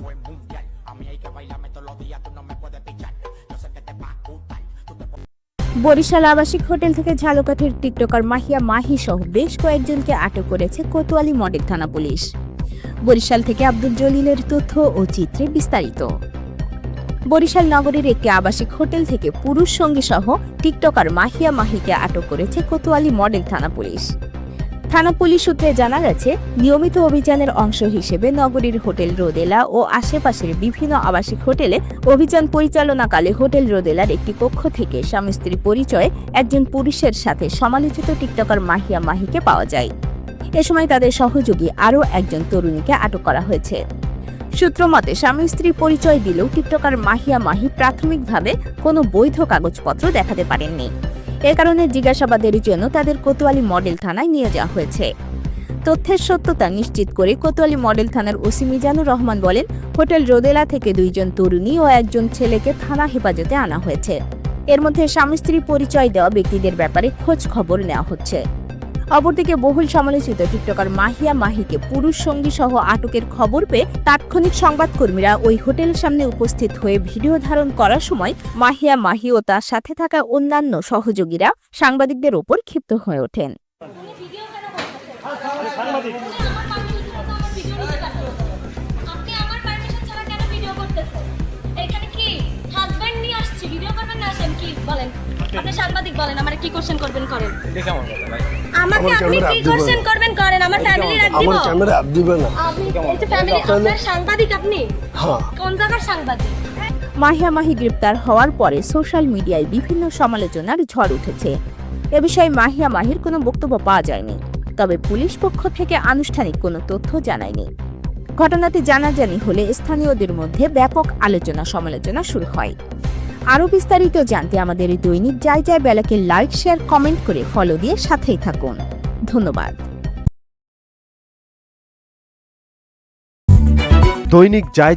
fue mundial. A mí hay que bailarme todos los días, tú no me puedes pichar. Yo sé que te va a gustar. Barishal আবাসিক hotel থেকে ঝালকাঠির TikToker Mahiya Mahi সহ বেশ কয়েকজনকে আটক করেছে কোতোয়ালি মডেল থানা পুলিশ বরিশাল থেকে আব্দুল জলিলের তথ্য ও চিত্রে বিস্তারিত বরিশাল নগরের একটি আবাসিক হোটেল থেকে পুরুষ সঙ্গী সহ টিকটকার মাহিয়া মাহিকে আটক করেছে কোতোয়ালি মডেল থানা পুলিশ থানা পুলিশ সূত্রে জানা গেছে, নিয়মিত অভিযানের অংশ হিসেবে নগরীর হোটেল রোদেলা ও আশেপাশের বিভিন্ন আবাসিক হোটেলে অভিযান পরিচালনাকালে হোটেল রোদেলার একটি কক্ষ থেকে স্বামী স্ত্রী পরিচয়ে একজন পুরুষের সাথে সমালোচিত টিকটকার মাহিয়া মাহিকে পাওয়া যায়। এ সময় তাদের সহযোগী আরও একজন তরুণীকে আটক করা হয়েছে। সূত্র মতে, স্বামী স্ত্রী পরিচয় দিলেও টিকটকার মাহিয়া মাহি প্রাথমিকভাবে কোনো বৈধ কাগজপত্র দেখাতে পারেননি। এ কারণে জিজ্ঞাসাবাদের জন্য তাদের কোতোয়ালি মডেল থানায় নিয়ে যাওয়া হয়েছে। তথ্যের সত্যতা নিশ্চিত করে কোতোয়ালি মডেল থানার ওসি মিজানুর রহমান বলেন, হোটেল রোদেলা থেকে দুইজন তরুণী ও একজন ছেলেকে থানা হেফাজতে আনা হয়েছে। এর মধ্যে স্বামী স্ত্রী পরিচয় দেওয়া ব্যক্তিদের ব্যাপারে খোঁজ খবর নেওয়া হচ্ছে। অপরদিকে বহুল সমালোচিত টিকটকার মাহিয়া মাহিকে পুরুষ সঙ্গী সহ আটকের খবর পেয়ে তাৎক্ষণিক সংবাদকর্মীরা ওই হোটেলের সামনে উপস্থিত হয়ে ভিডিও ধারণ করার সময় মাহিয়া মাহি ও তার সাথে থাকা অন্যান্য সহযোগীরা সাংবাদিকদের ওপর ক্ষিপ্ত হয়ে ওঠেন। আপনি সাংবাদিক বলেন আমার কি কোশ্চেন করবেন করেন? আমাকে আপনি কি কোশ্চেন করবেন করেন আমার ফ্যামিলি রাখ দিব আমার ক্যামেরা আপ দিবে না। আপনি এই ফ্যামিলি আপনার সাংবাদিক আপনি? হ্যাঁ। কোন জায়গার সাংবাদিক? মাহিয়া মাহি গ্রেপ্তার হওয়ার পরে সোশ্যাল মিডিয়ায় বিভিন্ন সমালোচনার ঝড় উঠেছে। এ বিষয়ে মাহিয়া মাহির কোনো বক্তব্য পাওয়া যায়নি। তবে পুলিশ পক্ষ থেকে আনুষ্ঠানিক কোনো তথ্য জানায়নি। ঘটনাটি জানাজানি হলে স্থানীয়দের মধ্যে ব্যাপক আলোচনা সমালোচনা শুরু হয়। আরও বিস্তারিত জানতে আমাদের এই দৈনিক যাই যায় বেলাকে লাইক শেয়ার কমেন্ট করে ফলো দিয়ে সাথেই থাকুন। ধন্যবাদ। দৈনিক যায়